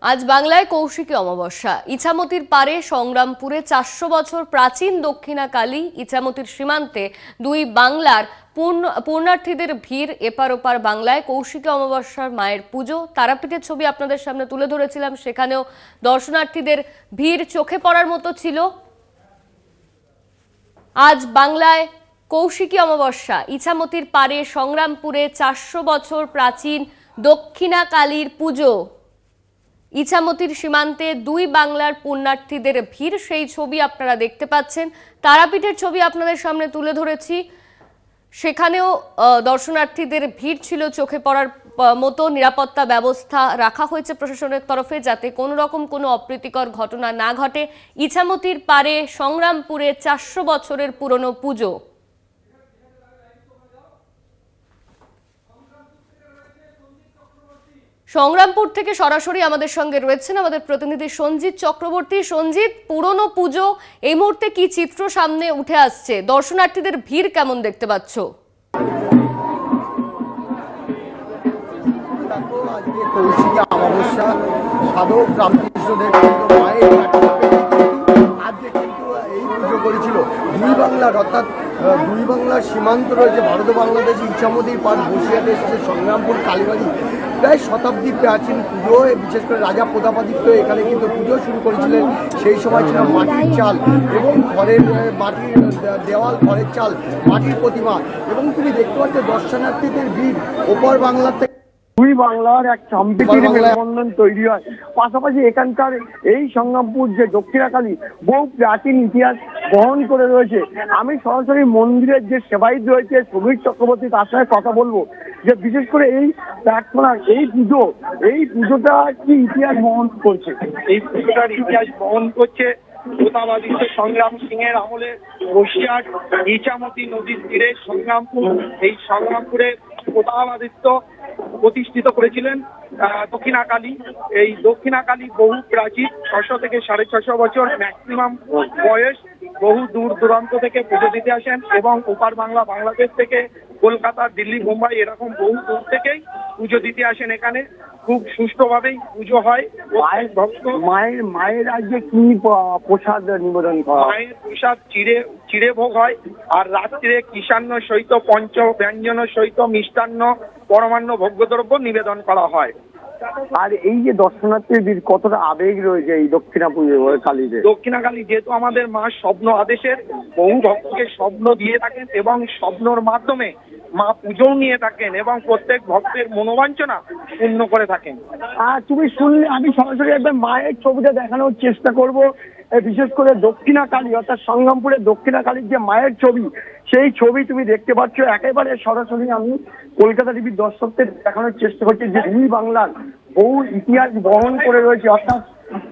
আজ বাংলায় কৌশিকী অমাবস্যা। ইছামতির পারে সংগ্রামপুরে চারশো বছর প্রাচীন দক্ষিণাকালী ইছামতির সীমান্তে দুই বাংলার পূর্ণ- পূর্ণার্থীদের ভিড় এপার ওপার বাংলায় কৌশিকী অমাবস্যার মায়ের পুজো। তারাপীঠের ছবি আপনাদের সামনে তুলে ধরেছিলাম। সেখানেও দর্শনার্থীদের ভিড় চোখে পড়ার মতো ছিল। আজ বাংলায় কৌশিকী অমাবস্যা। ইছামতির পারে সংগ্রামপুরে চারশো বছর প্রাচীন দক্ষিণা কালীর পুজো। ইছামতির সীমান্তে দুই বাংলার পুণ্যার্থীদের ভিড়, সেই ছবি আপনারা দেখতে পাচ্ছেন। তারাপীঠের ছবি আপনাদের সামনে তুলে ধরেছি। সেখানেও দর্শনার্থীদের ভিড় ছিল, চোখে পড়ার মতো নিরাপত্তা ব্যবস্থা রাখা হয়েছে প্রশাসনের তরফে যাতে কোনো রকম কোনো অপ্রীতিকর ঘটনা না ঘটে। ইছামতির পারে সংগ্রামপুরে চারশো বছরের পুরনো পুজো। সংগ্রামপুর থেকে সরাসরি আমাদের সঙ্গে রয়েছেন আমাদের প্রতিনিধি সঞ্জিত চক্রবর্তী। সঞ্জিত, পুরনো পুজো, এই মুহূর্তে কি চিত্র সামনে উঠে আসছে? দর্শনার্থীদের ভিড় কেমন দেখতে পাচ্ছ? আজকে অমাবস্যা, সাধক রামকৃষ্ণদেব কিন্তু মায়ের দুই বাংলার সীমান্ত রয়েছে ভারত বাংলাদেশ ইচ্ছামতির পার বসিয়াতে এসেছে সংগ্রামপুর কালীবাড়ি। প্রায় শতাব্দী প্রাচীন পুজো বিশেষ করে রাজা প্রতাপাদিত্য এখানে কিন্তু পুজো শুরু করেছিলেন। সেই সময় ছিল মাটির চাল এবং ঘরের মাটির দেওয়াল ঘরের চাল মাটির প্রতিমা এবং তুমি দেখতে পাচ্ছ দর্শনার্থীদের ভিড় ওপর বাংলার থেকে দুই বাংলার এক সম্প্রীতির মেলবন্ধন তৈরি হয়। পাশাপাশি এখানকার এই সংগ্রামপুর যে দক্ষিণাকালী বহু প্রাচীন ইতিহাস বহন করে রয়েছে। আমি সরাসরি মন্দিরের যে সেবায়িত রয়েছে সমীর চক্রবর্তী তার সঙ্গে কথা বলব। যে বিশেষ করে এই প্রার্থনা, এই পুজো, এই পুজোটা কি ইতিহাস বহন করছে? এই পুজোটার ইতিহাস বহন করছে প্রতাপাদিত্য সংগ্রাম সিং এর আমলে বসিরহাট ইচামতি নদীর তীরে সংগ্রামপুর। এই সংগ্রামপুরে প্রতাপাদিত্য প্রতিষ্ঠিত করেছিলেন দক্ষিণাকালী। এই দক্ষিণাকালী বহু প্রাচীন ছশো থেকে সাড়ে ছশো বছর ম্যাক্সিমাম বয়স। বহু দূর দূরান্ত থেকে পুজো দিতে আসেন এবং ওপার বাংলা বাংলাদেশ থেকে কলকাতা দিল্লি মুম্বাই এরকম বহু দূর থেকেই পুজো দিতে আসেন এখানে। খুব সুষ্ঠুভাবেই পুজো হয়। প্রত্যেক ভক্ত মায়ের মায়ের আজকে কি প্রসাদ নিবেদন করা মায়ের প্রসাদ চিড়ে চিড়ে ভোগ হয়। আর রাত্রে কৃষান্ন সহিত পঞ্চ ব্যঞ্জন সহিত মিষ্টান্ন পরমান্ন ভোগ্যদ্রব্য নিবেদন করা হয়। আর এই যে দর্শনার্থীদের কতটা আবেগ রয়েছে এই দক্ষিণা পুজো কালীতে দক্ষিণাকালী যেহেতু আমাদের মা স্বপ্ন আদেশের বহু ভক্তকে স্বপ্ন দিয়ে থাকেন এবং স্বপ্নর মাধ্যমে মা পুজো নিয়ে থাকেন এবং প্রত্যেক ভক্তের মনোবাঞ্ছনা পূর্ণ করে থাকেন। আর তুমি শুনলে আমি সরাসরি একবার মায়ের ছবিটা দেখানোর চেষ্টা করব। বিশেষ করে দক্ষিণা কালী, অর্থাৎ সংগ্রামপুরের দক্ষিণা কালীর যে মায়ের ছবি, সেই ছবি তুমি দেখতে পাচ্ছ। একেবারে সরাসরি আমি কলকাতা টিভির দর্শকদের দেখানোর চেষ্টা করছি যে দুই বাংলার বহু ইতিহাস বহন করে রয়েছে। অর্থাৎ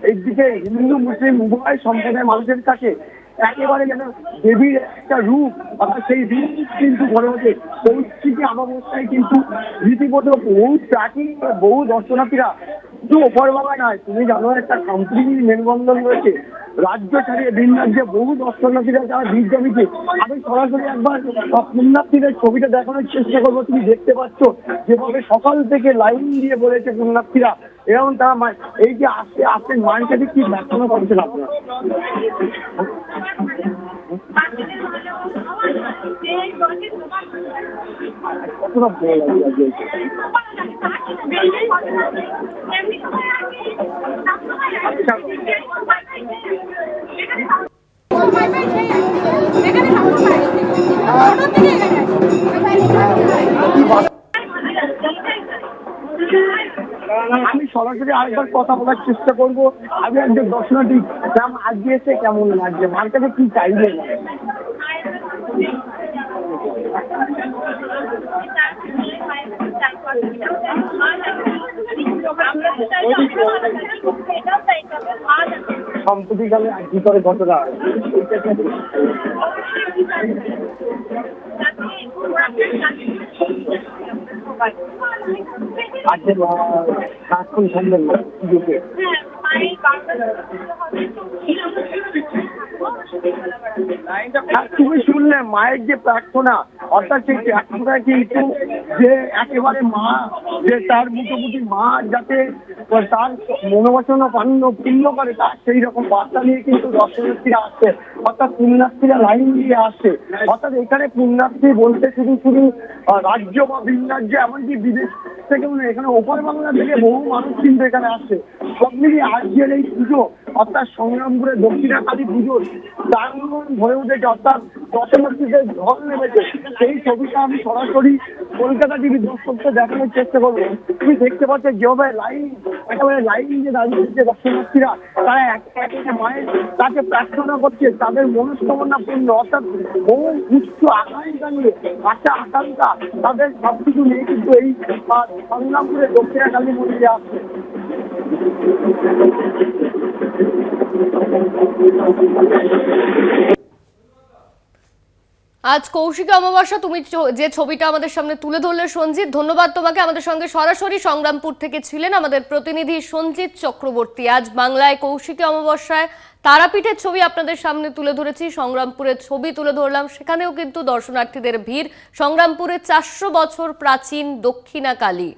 এইদিকে হিন্দু, মুসলিম উভয় সম্প্রদায়ের মানুষের কাছে একেবারে যেন দেবীর একটা রূপ, অর্থাৎ সেই রূপ কিন্তু ওঠে পৌষ্টিকে অমাবস্যায় কিন্তু রীতিমতো বহু প্রাচীন বহু দর্শনার্থীরা শুধু ওপর বাবা নয়। তুমি জানো একটা সম্প্রীতির মেলবন্ধন রয়েছে। রাজ্য ছাড়িয়ে ভিন রাজ্যে বহু দর্শনার্থীরা যারা ভিড় জমিছে, আমি সরাসরি একবার পুণ্যার্থীদের ছবিটা দেখানোর চেষ্টা করব। তুমি দেখতে পাচ্ছ যেভাবে সকাল থেকে লাইন দিয়ে বলেছে পুণ্যার্থীরা, এবং তারা এই যে আসতে আসতে কাছে কি প্রার্থনা করছেন আপনারা? কতটা ভালো লাগে সরাসরি আরেকবার কথা বলার চেষ্টা করব, আমি একজন দর্শনার্থী কেমন আজকে এসে কেমন লাগছে? মার কাছে কি চাইবে? সম্প্রতিকালে কি করে ঘটনা সারাক্ষণ থাকবেন না তুমি শুনলে মায়ের যে প্রার্থনা অর্থাৎ সেই প্রার্থনা কিন্তু যে একেবারে মা যে তার মুখোমুখি মা যাতে তার মনোবাসনা পান্ন পূর্ণ করে তার সেই রকম বার্তা নিয়ে কিন্তু দর্শনার্থীরা আসছে। অর্থাৎ পুণ্যার্থীরা লাইন দিয়ে আসছে। অর্থাৎ এখানে পুণ্যার্থী বলতে শুধু শুধু রাজ্য বা ভিন রাজ্য এমনকি বিদেশ থেকে নয়, এখানে ওপার বাংলা থেকে বহু মানুষ কিন্তু এখানে আসছে। সব মিলিয়ে আজকের এই পুজো অর্থাৎ সংগ্রামপুরের দক্ষিণা কালী পুজোর প্রাঙ্গণ ভরে উঠেছে অর্থাৎ দর্শনার্থীদের ঢল নেমেছে, সেই ছবিটা আমি সরাসরি কলকাতা টিভি দর্শকদের দেখানোর চেষ্টা করব। তুমি দেখতে পাচ্ছ যেভাবে লাইন, একেবারে লাইন যে দাঁড়িয়েছে দর্শনার্থীরা, তারা এক একে মায়ের কাছে প্রার্থনা করছে, তাদের মনস্কামনা পূর্ণ, অর্থাৎ বহু উচ্চ আকাঙ্ক্ষা নিয়ে, আশা, আকাঙ্ক্ষা, তাদের সবকিছু নিয়ে কিন্তু এই সংগ্রামপুরে দক্ষিণা কালী মন্দিরে আসছে। আজ কৌশিক অমাবস্যা, তুমি যে ছবিটা আমাদের সামনে তুলে ধরলে সঞ্জিত, ধন্যবাদ তোমাকে। আমাদের সঙ্গে সরাসরি সংগ্রামপুর থেকে ছিলেন আমাদের প্রতিনিধি সঞ্জিত চক্রবর্তী। আজ বাংলায় কৌশিকী অমাবস্যায় তারাপীঠের ছবি আপনাদের সামনে তুলে ধরেছি, সংগ্রামপুরের ছবি তুলে ধরলাম। সেখানেও কিন্তু দর্শনার্থীদের ভিড়। সংগ্রামপুরে চারশো বছর প্রাচীন দক্ষিণা কালী